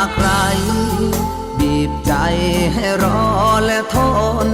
ความยากไรบีบใจให้รอและทน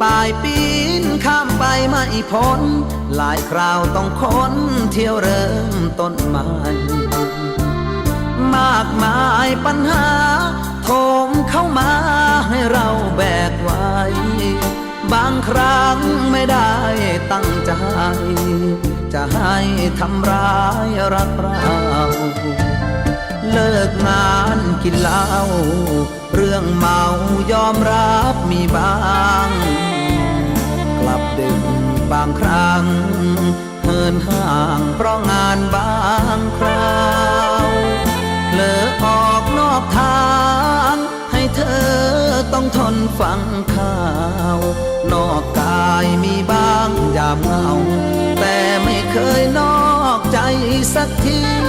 ปลายปีนข้ามไปไม่พ้น หลายคราวต้องค้นเที่ยวเริ่มต้นใหม่มากมายปัญหา โถมเข้ามาให้เราแบกไว้ บางครั้งไม่ได้ตั้งใจ จะให้ทำร้ายรักเรา เลิกงาน กินเหล้าเรื่องเมายอมรับมีบ้าง กลับดึกบางครั้งเหินห่างเพราะงานบางคราวเลอออกนอกทางให้เธอต้องทนฟังข่าว นอกกายมีบ้างยามเหงา แต่ไม่เคยนอกใจสักที